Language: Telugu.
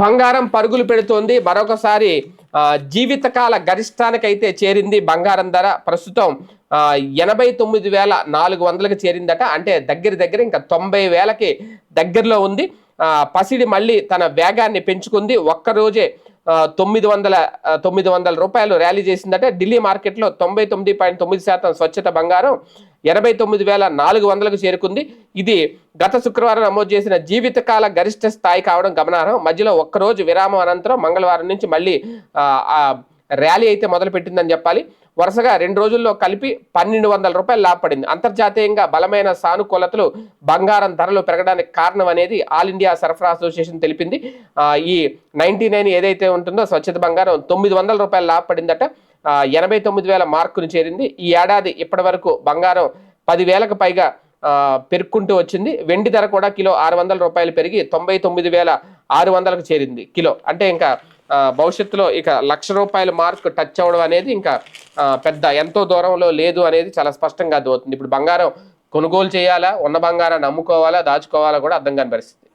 బంగారం పరుగులు పెడుతోంది. మరొకసారి జీవితకాల గరిష్టానికైతే చేరింది బంగారం ధర. ప్రస్తుతం ఎనభై తొమ్మిది వేల నాలుగు వందలకు చేరిందట. అంటే దగ్గర దగ్గర ఇంకా తొంభై వేలకి దగ్గరలో ఉంది. పసిడి మళ్ళీ తన వేగాన్ని పెంచుకుంది. ఒక్కరోజే తొమ్మిది వందల తొమ్మిది వందల రూపాయలు ర్యాలీ చేసిందట. ఢిల్లీ మార్కెట్లో తొంభై తొమ్మిది పాయింట్ తొమ్మిది శాతం స్వచ్ఛత బంగారం ఎనభై తొమ్మిది వేల నాలుగు వందలకు చేరుకుంది. ఇది గత శుక్రవారం నమోదు చేసిన జీవితకాల గరిష్ట స్థాయి కావడం గమనార్హం. మధ్యలో ఒక్కరోజు విరామం అనంతరం మంగళవారం నుంచి మళ్ళీ ర్యాలీ అయితే మొదలుపెట్టిందని చెప్పాలి. వరుసగా రెండు రోజుల్లో కలిపి పన్నెండు వందల రూపాయలు లాభపడింది అంతర్జాతీయంగా బలమైన సానుకూలతలు బంగారం ధరలు పెరగడానికి కారణం అనేది ఆల్ ఇండియా సరఫరా అసోసియేషన్ తెలిపింది. ఈ నైన్టీ నైన్ ఏదైతే ఉంటుందో స్వచ్ఛత బంగారం తొమ్మిది వందల రూపాయలు లాభపడిందట ఎనభై తొమ్మిది వేల మార్కును చేరింది. ఈ ఏడాది ఇప్పటి వరకు బంగారం పదివేలకు పైగా పెరుక్కుంటూ వచ్చింది. వెండి ధర కూడా కిలో ఆరు వందల రూపాయలు పెరిగి తొంభై తొమ్మిది వేల ఆరు వందలకు చేరింది కిలో. అంటే ఇంకా భవిష్యత్తులో ఇక లక్ష రూపాయల మార్క్ టచ్ అవ్వడం అనేది ఇంకా పెద్ద ఎంతో దూరంలో లేదు అనేది చాలా స్పష్టంగా అర్థమవుతుంది. ఇప్పుడు బంగారం కొనుగోలు చేయాలా? ఉన్న బంగారాన్ని అమ్ముకోవాలా? దాచుకోవాలా కూడా అర్థం కాని పరిస్థితి.